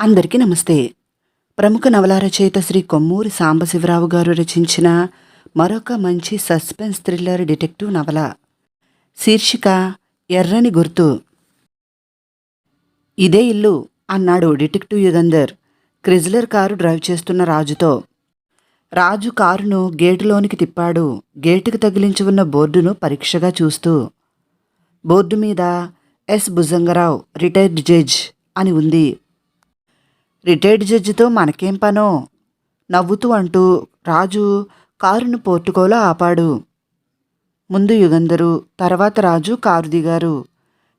అందరికీ నమస్తే. ప్రముఖ నవల రచయిత శ్రీ కొమ్మూరి సాంబశివరావు గారు రచించిన మరొక మంచి సస్పెన్స్ థ్రిల్లర్ డిటెక్టివ్ నవల. శీర్షిక ఎర్రని గుర్తు. ఇదే ఇల్లు అన్నాడు detective Yugandhar. Chrysler car drive చేస్తున్న రాజుతో. రాజు కారును గేటులోనికి తిప్పాడు. గేటుకు తగిలించి ఉన్న బోర్డును పరీక్షగా చూస్తూ. బోర్డు మీద ఎస్. భుజంగరావు రిటైర్డ్ జడ్జ్ అని ఉంది. రిటైర్డ్ జడ్జితో మనకేం పనో? నవ్వుతూ అంటూ రాజు కారును పోర్టుకోలో ఆపాడు. ముందు యుగంధరు తర్వాత రాజు కారు దిగారు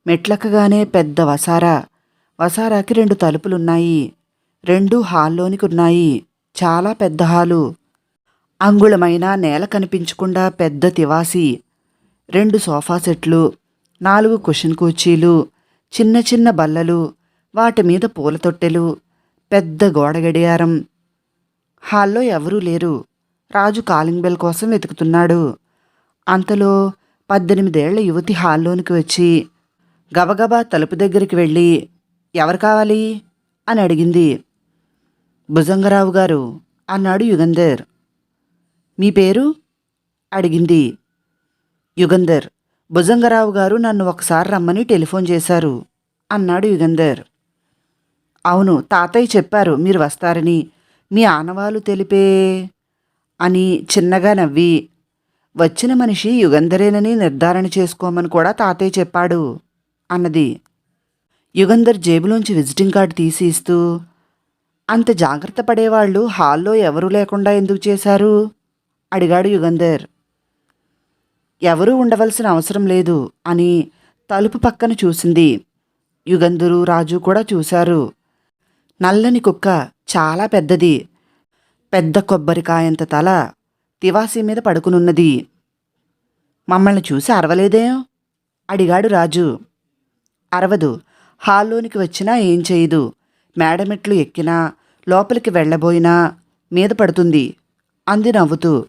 మెట్లెక్కగానే పెద్ద వసారా. వసారాకి రెండు తలుపులున్నాయి. రెండు హాల్లోనికి ఉన్నాయి చాలా పెద్ద హాలు. అంగుళమైన నేల కనిపించకుండా పెద్ద తివాసి. రెండు సోఫా సెట్లు నాలుగు కుషన్ కుర్చీలు చిన్న చిన్న బల్లలు వాటి మీద పూల తొట్టెలు పెద్ద గోడ గడియారం. హాల్లో ఎవరూ లేరు. రాజు కాలింగ్ బెల్ కోసం వెతుకుతున్నాడు. అంతలో పద్దెనిమిదేళ్ళ యువతి హాల్లోనికి వచ్చి గబగబా తలుపు దగ్గరికి వెళ్ళి ఎవరు కావాలి అని అడిగింది. భుజంగరావు గారు అన్నాడు యుగంధర్. మీ పేరు అడిగింది. యుగంధర్ భుజంగరావు గారు నన్ను ఒకసారి రమ్మని టెలిఫోన్ చేశారు అన్నాడు యుగంధర్. అవును తాతయ్య చెప్పారు మీరు వస్తారని. మీ ఆనవాలు తెలిపే అని చిన్నగా నవ్వి వచ్చిన మనిషి యుగంధరేనని నిర్ధారణ చేసుకోమని కూడా తాతయ్య చెప్పాడు అన్నది. యుగంధర్ జేబులోంచి విజిటింగ్ కార్డు తీసి ఇస్తూ అంత జాగ్రత్త పడేవాళ్ళు హాల్లో ఎవరూ లేకుండా ఎందుకు చేశారు? అడిగాడు యుగంధర్. ఎవరూ ఉండవలసిన అవసరం లేదు అని తలుపు పక్కన చూసింది. యుగంధరు రాజు కూడా చూశారు. నల్లని కుక్క చాలా పెద్దది. పెద్ద కొబ్బరికాయంత తల తివాసీ మీద పడుకునున్నది. మమ్మల్ని చూసి అరవలేదేం? అడిగాడు రాజు. అరవదు. హాల్లోనికి వచ్చినా ఏం చేయదు. మేడమెట్లు ఎక్కినా లోపలికి వెళ్ళబోయినా మీద పడుతుంది. అంది నవ్వుతూ.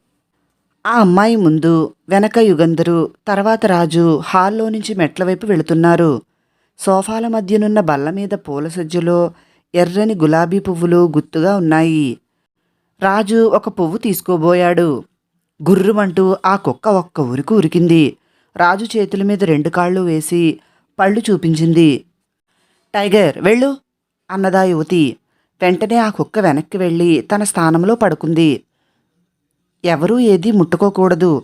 ఆ అమ్మాయి ముందు వెనక యుగంధరు తర్వాత రాజు హాల్లో నుంచి మెట్ల వైపు వెళుతున్నారు. సోఫాల మధ్యనున్న బల్ల మీద పూల సజ్జలో ఎర్రని గులాబీ పువ్వులు గుత్తుగా ఉన్నాయి. రాజు ఒక పువ్వు తీసుకోబోయాడు. గుర్రుమంటూ ఆ కుక్క ఒక్క ఉరికి ఉరికింది. రాజు చేతుల మీద రెండు కాళ్ళు వేసి పళ్ళు చూపించింది. టైగర్ వెళ్ళు అన్నదా యువతి. వెంటనే ఆ కుక్క వెనక్కి వెళ్ళి తన స్థానంలో పడుకుంది. ఎవరూ ఏదీ ముట్టుకోకూడదు.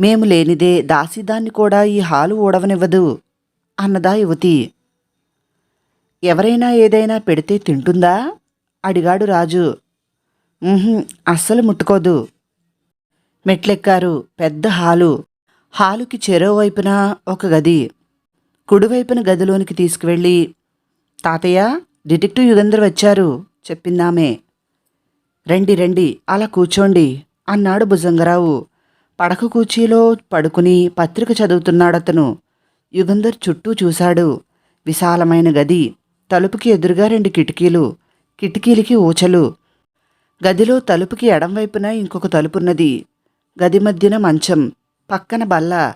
మేము లేనిదే దాసీదాన్ని కూడా ఈ హాలు ఊడవనివ్వదు అన్నదా యువతి. ఎవరైనా ఏదైనా పెడితే తింటుందా? అడిగాడు రాజు. అస్సలు ముట్టుకోదు. మెట్లెక్కారు పెద్ద హాలు. హాలుకి చెరోవైపున ఒక గది. కుడివైపున గదిలోనికి తీసుకువెళ్ళి తాతయ్య డిటెక్టివ్ యుగంధర్ వచ్చారు చెప్పిందామే. రండి రండి అలా కూర్చోండి అన్నాడు భుజంగరావు. పడక కూచీలో పడుకుని పత్రిక చదువుతున్నాడతను. యుగంధర్ చుట్టూ చూశాడు. విశాలమైన గది. తలుపుకి ఎదురుగా రెండు కిటికీలు కిటికీలకి ఊచలు. గదిలో తలుపుకి ఎడంవైపున ఇంకొక తలుపున్నది. గది మధ్యన మంచం పక్కన బల్ల.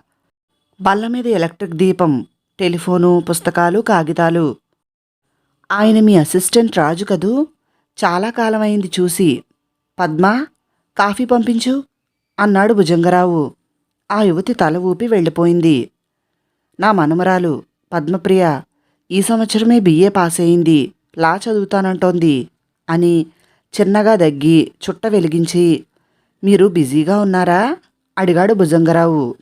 బల్ల మీద ఎలక్ట్రిక్ దీపం టెలిఫోను పుస్తకాలు కాగితాలు. ఆయన మీ అసిస్టెంట్ రాజు కదూ? చాలా కాలమైంది చూసి. పద్మా కాఫీ పంపించు అన్నాడు భుజంగరావు. ఆ యువతి తల ఊపి వెళ్ళిపోయింది. నా మనుమరాలు పద్మప్రియ ఈ సంవత్సరమే బిఏ పాస్ అయింది. లా చదువుతానంటోంది అని చిన్నగా దగ్గి చుట్ట వెలిగించి మీరు బిజీగా ఉన్నారా అడిగాడు భుజంగరావు.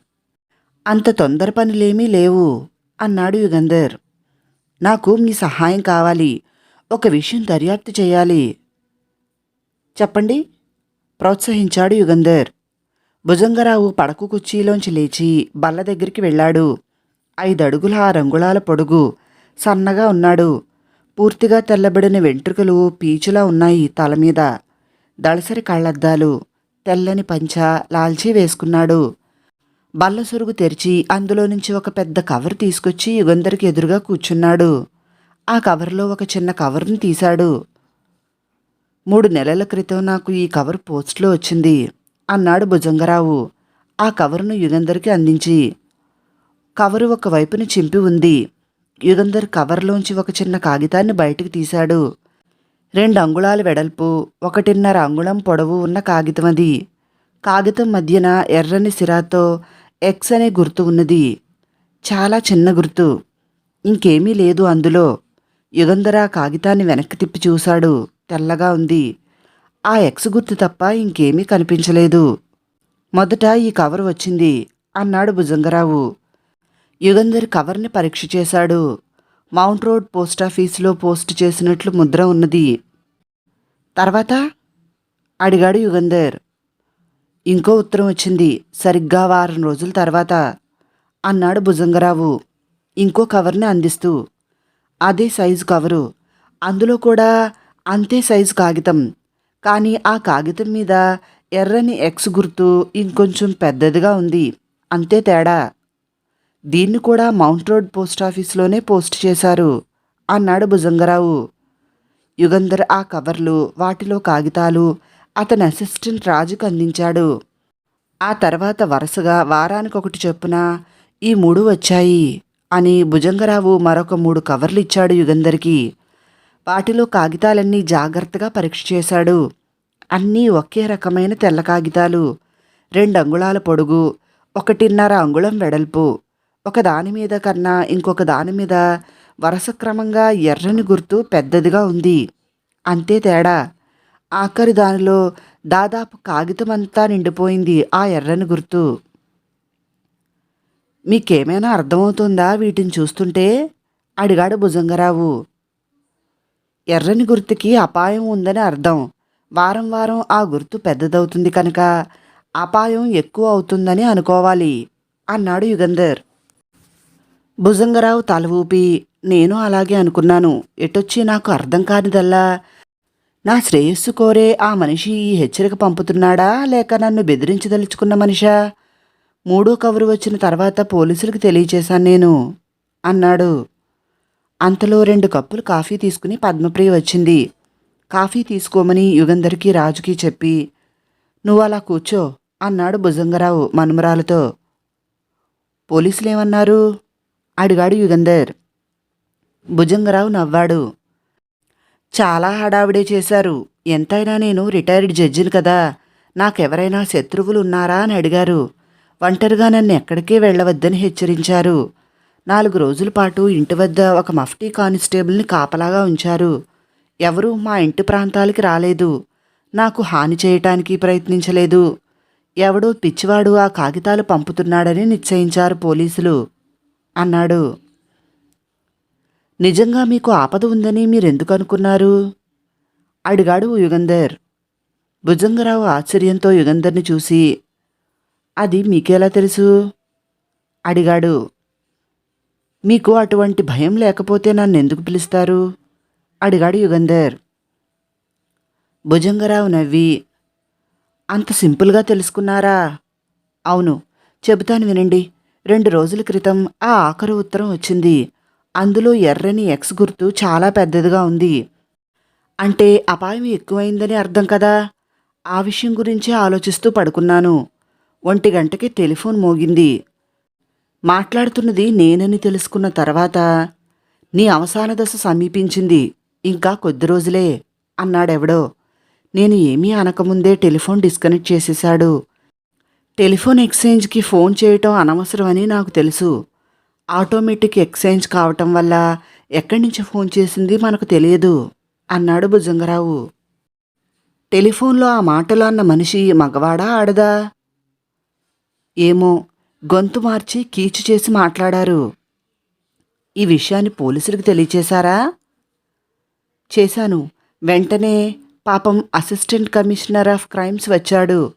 అంత తొందర పనులేమీ లేవు అన్నాడు యుగంధర్. నాకు మీ సహాయం కావాలి. ఒక విషయం దర్యాప్తు చేయాలి చెప్పండి ప్రోత్సహించాడు యుగంధర్. భుజంగరావు పడకు కుర్చీలోంచి లేచి బల్ల దగ్గరికి వెళ్ళాడు. ఐదడుగుల ఆ రంగుళాల పొడుగు సన్నగా ఉన్నాడు. పూర్తిగా తెల్లబడిన వెంట్రుకలు పీచులా ఉన్నాయి తల మీద. దళసరి కళ్ళద్దాలు తెల్లని పంచ లాల్చీ వేసుకున్నాడు. బల్ల సొరుగు తెరిచి అందులో నుంచి ఒక పెద్ద కవర్ తీసుకొచ్చి యుగంధర్కి ఎదురుగా కూర్చున్నాడు. ఆ కవర్లో ఒక చిన్న కవర్ని తీశాడు. మూడు నెలల క్రితం నాకు ఈ కవర్ పోస్ట్లో వచ్చింది అన్నాడు భుజంగరావు. ఆ కవర్ను యుగంధర్కి అందించి కవరు ఒక వైపున చింపి ఉంది. యుగంధర్ కవర్లోంచి ఒక చిన్న కాగితాన్ని బయటకు తీశాడు. రెండు అంగుళాల వెడల్పు ఒకటిన్నర అంగుళం పొడవు ఉన్న కాగితం అది కాగితం మధ్యన ఎర్రని సిరాతో ఎక్స్ అనే గుర్తు ఉన్నది. చాలా చిన్న గుర్తు. ఇంకేమీ లేదు అందులో. యుగంధర కాగితాన్ని వెనక్కి తిప్పి చూశాడు. తెల్లగా ఉంది. ఆ ఎక్స్ గుర్తు తప్ప ఇంకేమీ కనిపించలేదు. మొదట ఈ కవర్ వచ్చింది. అన్నాడు భుజంగరావు. యుగంధర్ కవర్ని పరీక్ష చేశాడు. మౌంట్ రోడ్ పోస్టాఫీసులో పోస్ట్ చేసినట్లు ముద్ర ఉన్నది. తర్వాత అడిగాడు యుగంధర్. ఇంకో ఉత్తరం వచ్చింది. సరిగ్గా వారం రోజుల తర్వాత. అన్నాడు భుజంగరావు. ఇంకో కవర్ని అందిస్తూ. అదే సైజు కవరు. అందులో కూడా అంతే సైజు కాగితం. కానీ ఆ కాగితం మీద ఎర్రని ఎక్స్ గుర్తు ఇంకొంచెం పెద్దదిగా ఉంది. అంతే తేడా. దీన్ని కూడా మౌంట్ రోడ్ పోస్ట్ ఆఫీస్లోనే పోస్ట్ చేశారు అన్నాడు భుజంగరావు. యుగంధర్ ఆ కవర్లు వాటిలో కాగితాలు అతని అసిస్టెంట్ రాజుకు అందించాడు. ఆ తర్వాత వరుసగా వారానికొకటి చొప్పున ఈ మూడు వచ్చాయి అని భుజంగరావు మరొక మూడు కవర్లు ఇచ్చాడు యుగంధర్కి. వాటిలో కాగితాలన్నీ జాగ్రత్తగా పరీక్ష చేశాడు. అన్నీ ఒకే రకమైన తెల్ల కాగితాలు. రెండు అంగుళాల పొడుగు ఒకటిన్నర అంగుళం వెడల్పు. ఒక దాని మీద కన్నా ఇంకొక దాని మీద వరుస క్రమంగా ఎర్రని గుర్తు పెద్దదిగా ఉంది. అంతే తేడా. ఆఖరి దానిలో దాదాపు కాగితమంతా నిండిపోయింది ఆ ఎర్రని గుర్తు. మీకేమైనా అర్థమవుతుందా వీటిని చూస్తుంటే? అడిగాడు భుజంగరావు. ఎర్రని గుర్తుకి అపాయం ఉందని అర్థం. వారం వారం ఆ గుర్తు పెద్దదవుతుంది కనుక అపాయం ఎక్కువ అవుతుందని అనుకోవాలి అన్నాడు యుగంధర్. భుజంగరావు తల ఊపి నేను అలాగే అనుకున్నాను. ఎటొచ్చి నాకు అర్థం కానిదల్లా? నా శ్రేయస్సు కోరే ఆ మనిషి ఈ హెచ్చరిక పంపుతున్నాడా? లేక నన్ను బెదిరించదలుచుకున్న మనిషా? మూడో కవరు వచ్చిన తర్వాత పోలీసులకు తెలియచేశాను నేను అన్నాడు. అంతలో రెండు కప్పులు కాఫీ తీసుకుని పద్మప్రియ వచ్చింది. కాఫీ తీసుకోమని యుగంధర్కి రాజుకి చెప్పి నువ్వు అలా కూర్చో అన్నాడు భుజంగరావు మనుమరాలతో. పోలీసులేమన్నారు? అడిగాడు యుగంధర్. భుజంగరావు నవ్వాడు. చాలా హడావిడే చేశారు. ఎంతైనా నేను రిటైర్డ్ జడ్జిని కదా. నాకెవరైనా శత్రువులు ఉన్నారా అని అడిగారు. ఒంటరిగా నన్ను ఎక్కడికే వెళ్ళవద్దని హెచ్చరించారు. నాలుగు రోజుల పాటు ఇంటి వద్ద ఒక మఫ్టీ కానిస్టేబుల్ని కాపలాగా ఉంచారు. ఎవరూ మా ఇంటి ప్రాంతాలకి రాలేదు. నాకు హాని చేయటానికి ప్రయత్నించలేదు. ఎవడో పిచ్చివాడు ఆ కాగితాలు పంపుతున్నాడని నిశ్చయించారు పోలీసులు. అన్నాడు. నిజంగా మీకు ఆపద ఉందని మీరెందుకు అనుకున్నారు? అడిగాడు యుగంధర్. భుజంగరావు ఆశ్చర్యంతో యుగంధర్ని చూసి అది మీకెలా తెలుసు? అడిగాడు. మీకు అటువంటి భయం లేకపోతే నన్ను ఎందుకు పిలుస్తారు? అడిగాడు యుగంధర్. భుజంగరావు నవ్వి అంత సింపుల్గా తెలుసుకున్నారా? అవును చెబుతాను వినండి. రెండు రోజుల క్రితం ఆ ఆఖరు ఉత్తరం వచ్చింది. అందులో ఎర్రని ఎక్స్ గుర్తు చాలా పెద్దదిగా ఉంది. అంటే అపాయం ఎక్కువైందని అర్థం కదా? ఆ విషయం గురించి ఆలోచిస్తూ పడుకున్నాను. ఒంటి గంటకి టెలిఫోన్ మోగింది. మాట్లాడుతున్నది నేనని తెలుసుకున్న తర్వాత నీ అవసాన దశ సమీపించింది. ఇంకా కొద్ది రోజులే అన్నాడెవడో. నేను ఏమీ అనకముందే టెలిఫోన్ డిస్కనెక్ట్ చేసేశాడు. టెలిఫోన్ ఎక్స్చేంజ్కి ఫోన్ చేయటం అనవసరమని నాకు తెలుసు. ఆటోమేటిక్ ఎక్స్చేంజ్ కావటం వల్ల ఎక్కడి నుంచి ఫోన్ చేసింది మనకు తెలియదు అన్నాడు భుజంగరావు. టెలిఫోన్లో ఆ మాటలు అన్న మనిషి మగవాడా ఆడదా? ఏమో గొంతు మార్చి కీచు చేసి మాట్లాడారు. ఈ విషయాన్ని పోలీసులకు తెలియచేశారా? చేశాను. వెంటనే పాపం అసిస్టెంట్ కమిషనర్ ఆఫ్ క్రైమ్స్ వచ్చాడు.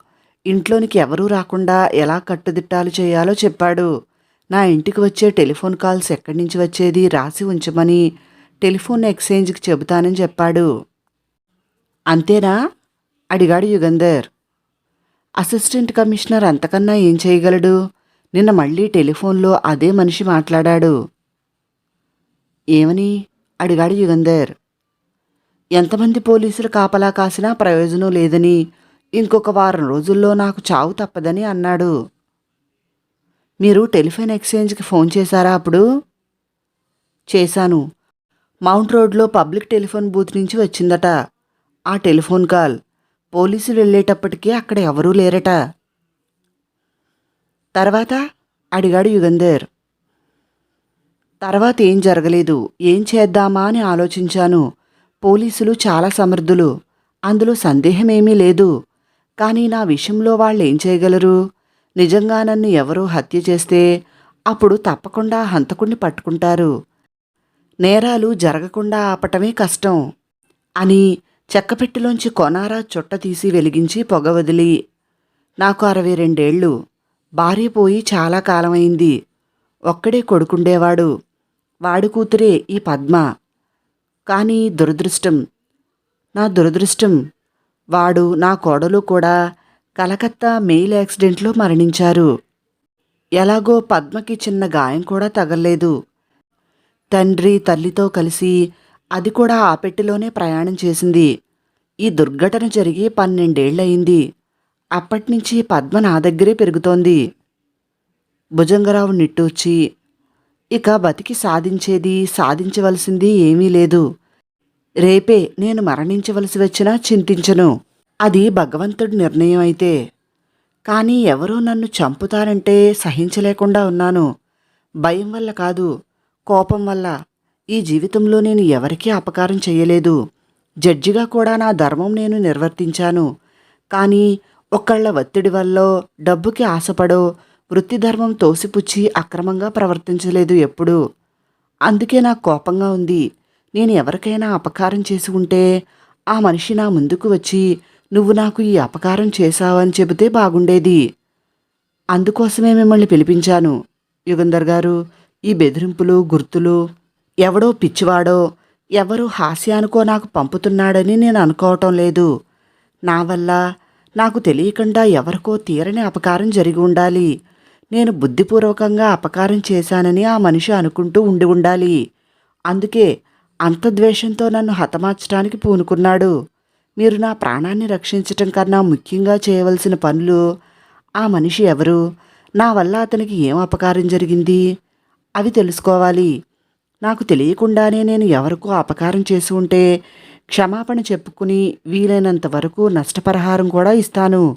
ఇంట్లోనికి ఎవరూ రాకుండా ఎలా కట్టుదిట్టాలు చేయాలో చెప్పాడు. నా ఇంటికి వచ్చే టెలిఫోన్ కాల్స్ ఎక్కడి నుంచి వచ్చేది రాసి ఉంచమని టెలిఫోన్ ఎక్స్చేంజ్కి చెబుతానని చెప్పాడు. అంతేనా? అడిగాడు యుగంధర్. అసిస్టెంట్ కమిషనర్ అంతకన్నా ఏం చేయగలడు? నిన్న మళ్ళీ టెలిఫోన్లో అదే మనిషి మాట్లాడాడు. ఏమని? అడిగాడు యుగంధర్. ఎంతమంది పోలీసులు కాపలా కాసినా ప్రయోజనం లేదని ఇంకొక వారం రోజుల్లో నాకు చావు తప్పదని అన్నాడు. మీరు టెలిఫోన్ ఎక్స్చేంజ్కి ఫోన్ చేశారా అప్పుడు? చేశాను. మౌంట్ రోడ్లో పబ్లిక్ టెలిఫోన్ బూత్ నుంచి వచ్చిందట. ఆ టెలిఫోన్ కాల్ పోలీసులు వెళ్ళేటప్పటికీ అక్కడ ఎవరూ లేరట. తర్వాత అడిగాడు యుగంధర్. తర్వాత ఏం జరగలేదు ఏం చేద్దామా అని ఆలోచించాను. పోలీసులు చాలా సమర్థులు అందులో సందేహమేమీ లేదు. కానీ నా విషయంలో వాళ్ళు ఏం చేయగలరు? నిజంగా నన్ను ఎవరో హత్య చేస్తే అప్పుడు తప్పకుండా హంతకుణ్ణి పట్టుకుంటారు. నేరాలు జరగకుండా ఆపటమే కష్టం అని చెక్కపెట్టిలోంచి కొనారా చుట్ట తీసి వెలిగించి పొగ వదిలి నాకు అరవై రెండేళ్ళు. భార్య పోయి చాలా కాలమైంది. ఒక్కడే కొడుకుండేవాడు. వాడి కూతురే ఈ పద్మ. కానీ దురదృష్టం. నా దురదృష్టం వాడు నా కోడలు కూడా కలకత్తా మెయిల్ యాక్సిడెంట్లో మరణించారు. ఎలాగో పద్మకి చిన్న గాయం కూడా తగలేదు తండ్రి తల్లితో కలిసి అది కూడా ఆ పెట్టెలోనే ప్రయాణం చేసింది. ఈ దుర్ఘటన జరిగి పన్నెండేళ్ళయింది. అప్పటినుంచి పద్మ నా దగ్గరే పెరుగుతోంది. భుజంగరావు నిట్టూర్చి ఇక బతికి సాధించేది సాధించవలసింది ఏమీ లేదు. రేపే నేను మరణించవలసి వచ్చినా చింతించను. అది భగవంతుడి నిర్ణయం అయితే కానీ ఎవరో నన్ను చంపుతారంటే సహించలేకుండా ఉన్నాను. భయం వల్ల కాదు కోపం వల్ల. ఈ జీవితంలో నేను ఎవరికీ అపకారం చేయలేదు. జడ్జిగా కూడా నా ధర్మం నేను నిర్వర్తించాను. కానీ ఒకళ్ళ ఒత్తిడి వల్ల డబ్బుకి ఆశపడో వృత్తి ధర్మం తోసిపుచ్చి అక్రమంగా ప్రవర్తించలేదు ఎప్పుడూ. అందుకే నాకు కోపంగా ఉంది. నేను ఎవరికైనా అపకారం చేసి ఉంటే ఆ మనిషి నా ముందుకు వచ్చి నువ్వు నాకు ఈ అపకారం చేశావని చెబితే బాగుండేది. అందుకోసమే మిమ్మల్ని పిలిపించాను. యుగంధర్ గారు ఈ బెదిరింపులు గుర్తులు ఎవడో పిచ్చివాడో ఎవరు హాస్యానికో నాకు పంపుతున్నాడని నేను అనుకోవటం లేదు. నా వల్ల నాకు తెలియకుండా ఎవరికో తీరని అపకారం జరిగి ఉండాలి. నేను బుద్ధిపూర్వకంగా అపకారం చేశానని ఆ మనిషి అనుకుంటూ ఉండి ఉండాలి. అందుకే అంత ద్వేషంతో నన్ను హతమార్చడానికి పూనుకున్నాడు. మీరు నా ప్రాణాన్ని రక్షించటం కన్నా ముఖ్యంగా చేయవలసిన పనులు ఆ మనిషి ఎవరు? నా వల్ల అతనికి ఏం అపకారం జరిగింది? అవి తెలుసుకోవాలి. నాకు తెలియకుండానే నేను ఎవరికో అపకారం చేసి ఉంటే క్షమాపణ చెప్పుకుని వీలైనంత వరకు నష్టపరిహారం కూడా ఇస్తాను.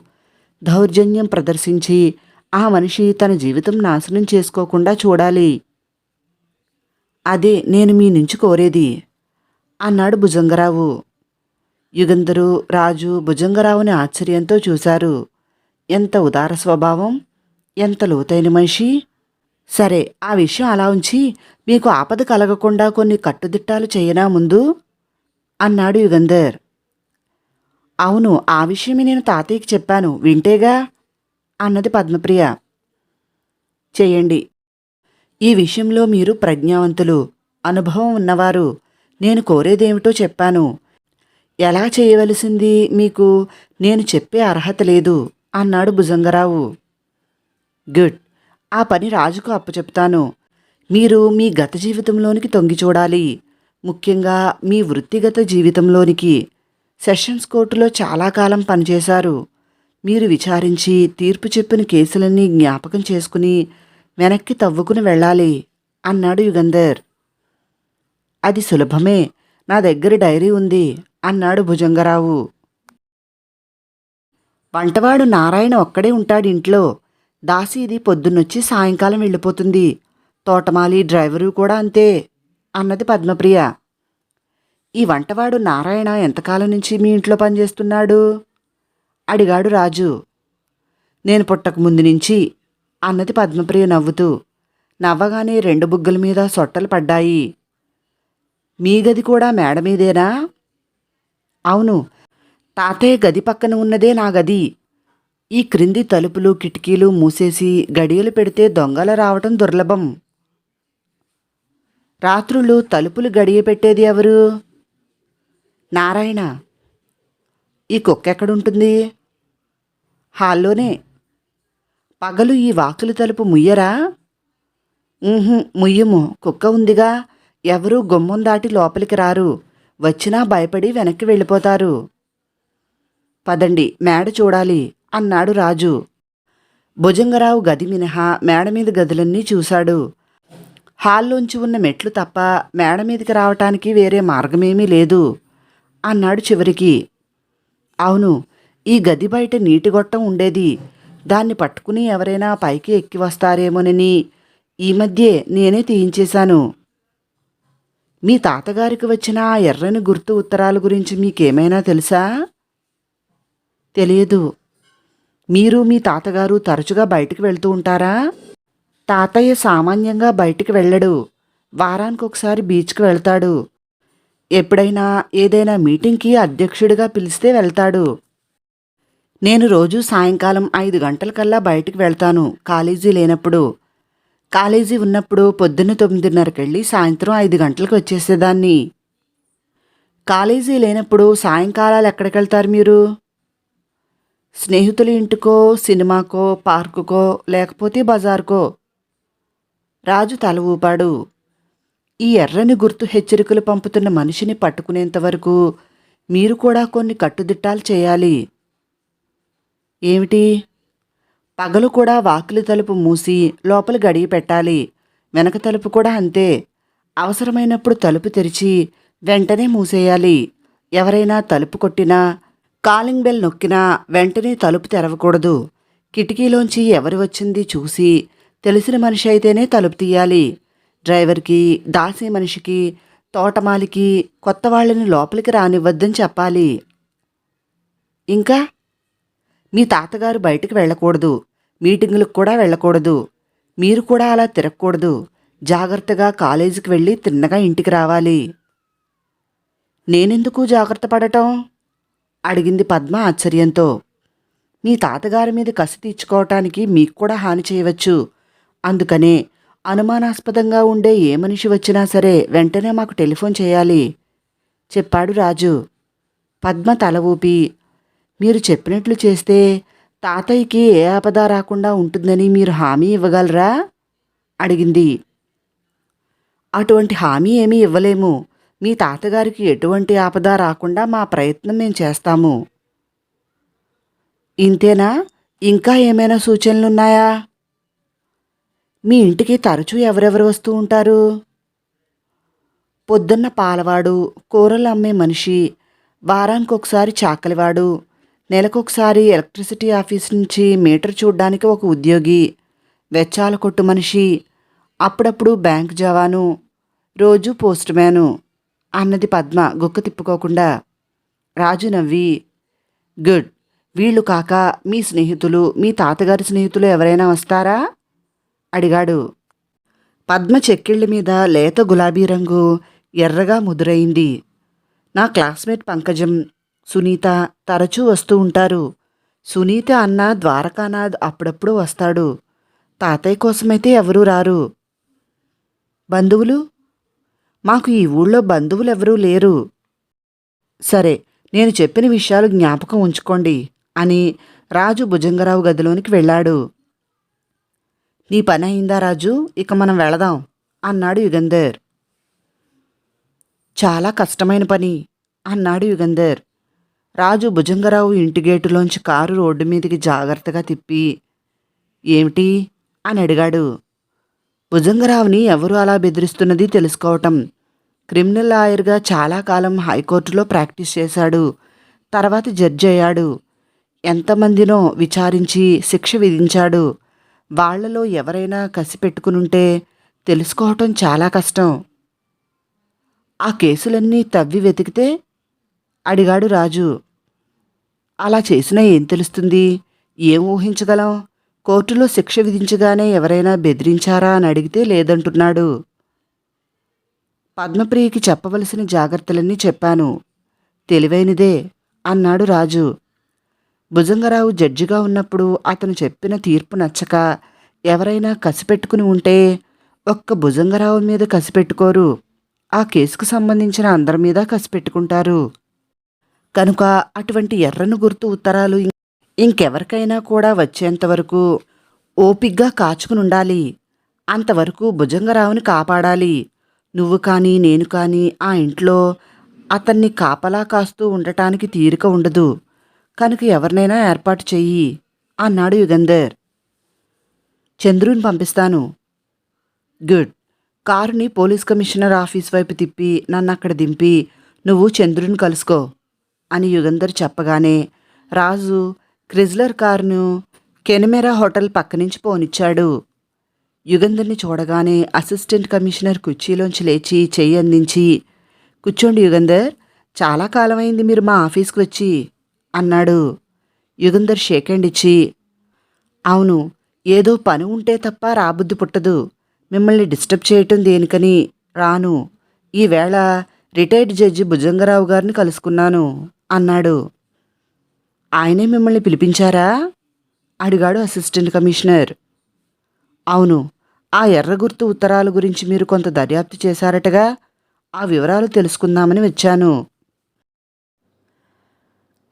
దౌర్జన్యం ప్రదర్శించి ఆ మనిషి తన జీవితం నాశనం చేసుకోకుండా చూడాలి. అదే నేను మీ నుంచి కోరేది. అన్నాడు భుజంగరావు. యుగంధరు రాజు భుజంగరావుని ఆశ్చర్యంతో చూశారు. ఎంత ఉదార స్వభావం ఎంత లోతైన మనిషి. సరే ఆ విషయం అలా ఉంచి మీకు ఆపద కలగకుండా కొన్ని కట్టుదిట్టాలు చేయనా ముందు? అన్నాడు యుగంధర్. అవును ఆ విషయమే నేను తాతయ్యకి చెప్పాను వింటేగా? అన్నది పద్మప్రియ. చేయండి ఈ విషయంలో మీరు ప్రజ్ఞావంతులు. అనుభవం ఉన్నవారు నేను కోరేదేమిటో చెప్పాను. ఎలా చేయవలసింది మీకు? నేను చెప్పే అర్హత లేదు అన్నాడు భుజంగరావు. గుడ్. ఆ పని రాజుకు అప్పచెప్తాను. మీరు మీ గత జీవితంలోనికి తొంగి చూడాలి. ముఖ్యంగా మీ వృత్తిగత జీవితంలోనికి. సెషన్స్ కోర్టులో చాలా కాలం పనిచేశారు. మీరు విచారించి తీర్పు చెప్పిన కేసులన్నీ జ్ఞాపకం చేసుకుని వెనక్కి తవ్వుకుని వెళ్ళాలి అన్నాడు యుగంధర్. అది సులభమే నా దగ్గర డైరీ ఉంది అన్నాడు భుజంగరావు. వంటవాడు నారాయణ ఒక్కడే ఉంటాడు ఇంట్లో. దాసీది పొద్దున్నొచ్చి సాయంకాలం వెళ్ళిపోతుంది. తోటమాలి డ్రైవరు కూడా అంతే అన్నది పద్మప్రియ. ఈ వంటవాడు నారాయణ ఎంతకాలం నుంచి మీ ఇంట్లో పనిచేస్తున్నాడు? అడిగాడు రాజు. నేను పుట్టక ముందు నుంచి అన్నది పద్మప్రియ నవ్వుతూ నవ్వగానే రెండు బుగ్గల మీద సొట్టలు పడ్డాయి. మీ గది కూడా మేడ మీదేనా? అవును తాతయ్య గది పక్కన ఉన్నదే నా గది. ఈ క్రింది తలుపులు కిటికీలు మూసేసి గడియలు పెడితే దొంగలు రావటం దుర్లభం. రాత్రులు తలుపులు గడియ పెట్టేది ఎవరు? నారాయణ. ఈ కుక్క ఎక్కడుంటుంది? హాల్లోనే. పగలు ఈ వాకులు తలుపు ముయ్యరా? ముయ్యము. కుక్క ఉందిగా. ఎవరూ గుమ్మం దాటి లోపలికి రారు. వచ్చినా భయపడి వెనక్కి వెళ్ళిపోతారు. పదండి మేడ చూడాలి అన్నాడు రాజు. భుజంగరావు గది మినహా మేడ మీద గదులన్నీ చూశాడు. హాల్లోంచి ఉన్న మెట్లు తప్ప మేడ మీదకి రావటానికి వేరే మార్గమేమీ లేదు అన్నాడు చివరికి. అవును ఈ గది బయట నీటి గొట్టం ఉండేది. దాన్ని పట్టుకుని ఎవరైనా పైకి ఎక్కి వస్తారేమోనని ఈ మధ్యే నేనే తీయించేశాను. మీ తాతగారికి వచ్చిన ఆ ఎర్రని గుర్తు ఉత్తరాల గురించి మీకేమైనా తెలుసా? తెలియదు. మీరు మీ తాతగారు తరచుగా బయటికి వెళ్తూ ఉంటారా? తాతయ్య సామాన్యంగా బయటికి వెళ్ళడు. వారానికి ఒకసారి బీచ్కి వెళ్తాడు. ఎప్పుడైనా ఏదైనా మీటింగ్కి అధ్యక్షుడిగా పిలిస్తే వెళ్తాడు. నేను రోజు సాయంకాలం ఐదు గంటలకల్లా బయటికి వెళ్తాను. కాలేజీ లేనప్పుడు. కాలేజీ ఉన్నప్పుడు పొద్దున్న తొమ్మిదిన్నరకెళ్ళి సాయంత్రం ఐదు గంటలకు వచ్చేసేదాన్ని. కాలేజీ లేనప్పుడు సాయంకాలాలు ఎక్కడికి వెళ్తారు మీరు? స్నేహితుల ఇంటికో సినిమాకో పార్కుకో లేకపోతే బజార్కో? రాజు తల ఊపాడు. ఈ ఎర్రని గుర్తు హెచ్చరికలు పంపుతున్న మనిషిని పట్టుకునేంత వరకు మీరు కూడా కొన్ని కట్టుదిట్టాలు చేయాలి. ఏమిటి? పగలు కూడా వాకిలి తలుపు మూసి లోపల గడియ పెట్టాలి. వెనక తలుపు కూడా అంతే. అవసరమైనప్పుడు తలుపు తెరిచి వెంటనే మూసేయాలి. ఎవరైనా తలుపు కొట్టినా కాలింగ్ బెల్ నొక్కినా వెంటనే తలుపు తెరవకూడదు. కిటికీలోంచి ఎవరు వచ్చింది చూసి తెలిసిన మనిషి అయితేనే తలుపు తీయాలి. డ్రైవర్కి దాసి మనిషికి తోటమాలికి కొత్త వాళ్ళని లోపలికి రానివ్వద్దని చెప్పాలి. ఇంకా? మీ తాతగారు బయటికి వెళ్ళకూడదు. మీటింగులకు కూడా వెళ్ళకూడదు. మీరు కూడా అలా తిరగకూడదు. జాగ్రత్తగా కాలేజీకి వెళ్ళి తిన్నగా ఇంటికి రావాలి. నేనెందుకు జాగ్రత్త పడటం? అడిగింది పద్మ ఆశ్చర్యంతో. మీ తాతగారి మీద కసి తీర్చుకోవటానికి మీకు కూడా హాని చేయవచ్చు. అందుకనే అనుమానాస్పదంగా ఉండే ఏ మనిషి వచ్చినా సరే వెంటనే మాకు టెలిఫోన్ చేయాలి. చెప్పాడు రాజు. పద్మ తల ఊపి మీరు చెప్పినట్లు చేస్తే తాతయ్యకి ఏ ఆపద రాకుండా ఉంటుందని మీరు హామీ ఇవ్వగలరా? అడిగింది. అటువంటి హామీ ఏమీ ఇవ్వలేము. మీ తాతగారికి ఎటువంటి ఆపద రాకుండా మా ప్రయత్నం మేము చేస్తాము. ఇంతేనా? ఇంకా ఏమైనా సూచనలున్నాయా? మీ ఇంటికి తరచూ ఎవరెవరు వస్తూ ఉంటారు? పొద్దున్న పాలవాడు కూరలు అమ్మే మనిషి వారానికి ఒకసారి చాకలివాడు నెలకొకసారి ఎలక్ట్రిసిటీ ఆఫీస్ నుంచి మీటర్ చూడ్డానికి ఒక ఉద్యోగి వెచ్చాల కొట్టు మనిషి అప్పుడప్పుడు బ్యాంక్ జవాను రోజు పోస్ట్ మ్యాను అన్నది పద్మ గుక్క తిప్పుకోకుండా రాజు నవ్వి గుడ్ వీళ్ళు కాక మీ స్నేహితులు మీ తాతగారి స్నేహితులు ఎవరైనా వస్తారా? అడిగాడు. పద్మ చెక్కిళ్ళ మీద లేత గులాబీ రంగు ఎర్రగా ముదురైంది. నా క్లాస్మేట్ పంకజం సునీత తరచూ వస్తూ ఉంటారు. సునీత అన్న ద్వారకానాథ్ అప్పుడప్పుడు వస్తాడు. తాతయ్య కోసమైతే ఎవరూ రారు. బంధువులు? మాకు ఈ ఊళ్ళో బంధువులు ఎవరూ లేరు. సరే నేను చెప్పిన విషయాలు జ్ఞాపకం ఉంచుకోండి అని రాజు భుజంగరావు గదిలోనికి వెళ్ళాడు. నీ పని అయిందా రాజు? ఇక మనం వెళదాం అన్నాడు యుగంధర్. చాలా కష్టమైన పని అన్నాడు యుగంధర్. రాజు భుజంగరావు ఇంటి గేటులోంచి కారు రోడ్డు మీదకి జాగ్రత్తగా తిప్పి ఏమిటి? అని అడిగాడు. భుజంగరావుని ఎవరు అలా బెదిరిస్తున్నది తెలుసుకోవటం. క్రిమినల్ లాయర్గా చాలా కాలం హైకోర్టులో ప్రాక్టీస్ చేశాడు. తర్వాత జడ్జి అయ్యాడు. ఎంతమందినో విచారించి శిక్ష విధించాడు. వాళ్ళలో ఎవరైనా కసి పెట్టుకునుంటే తెలుసుకోవటం చాలా కష్టం. ఆ కేసులన్నీ తవ్వి వెతికితే అడిగాడు రాజు. అలా చేసినా ఏం తెలుస్తుంది? ఏం ఊహించగలం? కోర్టులో శిక్ష విధించగానే ఎవరైనా బెదిరించారా అని అడిగితే లేదంటున్నాడు. పద్మప్రియకి చెప్పవలసిన జాగ్రత్తలన్నీ చెప్పాను. తెలివైనదే అన్నాడు రాజు. భుజంగరావు జడ్జిగా ఉన్నప్పుడు అతను చెప్పిన తీర్పు నచ్చక ఎవరైనా కసిపెట్టుకుని ఉంటే ఒక్క భుజంగరావు మీద కసిపెట్టుకోరు ఆ కేసుకు సంబంధించిన అందరి మీద కసిపెట్టుకుంటారు కనుక అటువంటి ఎర్రను గుర్తు ఉత్తరాలు ఇంకెవరికైనా కూడా వచ్చేంతవరకు ఓపిగ్గా కాచుకుని ఉండాలి అంతవరకు భుజంగరావుని కాపాడాలి. నువ్వు కానీ నేను కానీ ఆ ఇంట్లో అతన్ని కాపలా కాస్తూ ఉండటానికి తీరిక ఉండదు. కనుక ఎవరినైనా ఏర్పాటు చెయ్యి అన్నాడు యుగంధర్. చంద్రుని పంపిస్తాను. గుడ్. కారుని పోలీస్ కమిషనర్ ఆఫీస్ వైపు తిప్పి నన్ను అక్కడ దింపి నువ్వు చంద్రుని కలుసుకో. అని యుగంధర్ చెప్పగానే రాజు క్రిజ్లర్ కారును కెనమెరా హోటల్ పక్క నుంచి పోనిచ్చాడు. యుగంధర్ని చూడగానే అసిస్టెంట్ కమిషనర్ కుర్చీలోంచి లేచి చెయ్యి అందించి కూర్చోండి యుగంధర్ చాలా కాలమైంది మీరు మా ఆఫీస్కి వచ్చి అన్నాడు. యుగంధర్ షేక్ హ్యాండ్ ఇచ్చి అవును ఏదో పని ఉంటే తప్ప రాబుద్ది పుట్టదు. మిమ్మల్ని డిస్టర్బ్ చేయటం దేనికని? రాను. ఈవేళ రిటైర్డ్ జడ్జి భుజంగరావు గారిని కలుసుకున్నాను. అన్నాడు. ఆయనే మిమ్మల్ని పిలిపించారా? అడిగాడు అసిస్టెంట్ కమిషనర్. అవును ఆ ఎర్ర గుర్తు ఉత్తరాల గురించి మీరు కొంత దర్యాప్తు చేశారటగా ఆ వివరాలు తెలుసుకుందామని వచ్చాను.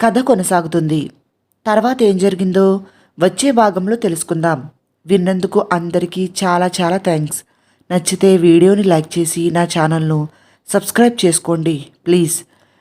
కథ కొనసాగుతుంది. తర్వాత ఏం జరిగిందో వచ్చే భాగంలో తెలుసుకుందాం. విన్నందుకు అందరికీ చాలా చాలా థ్యాంక్స్. నచ్చితే వీడియోని లైక్ చేసి నా ఛానల్ను సబ్స్క్రైబ్ చేసుకోండి ప్లీజ్.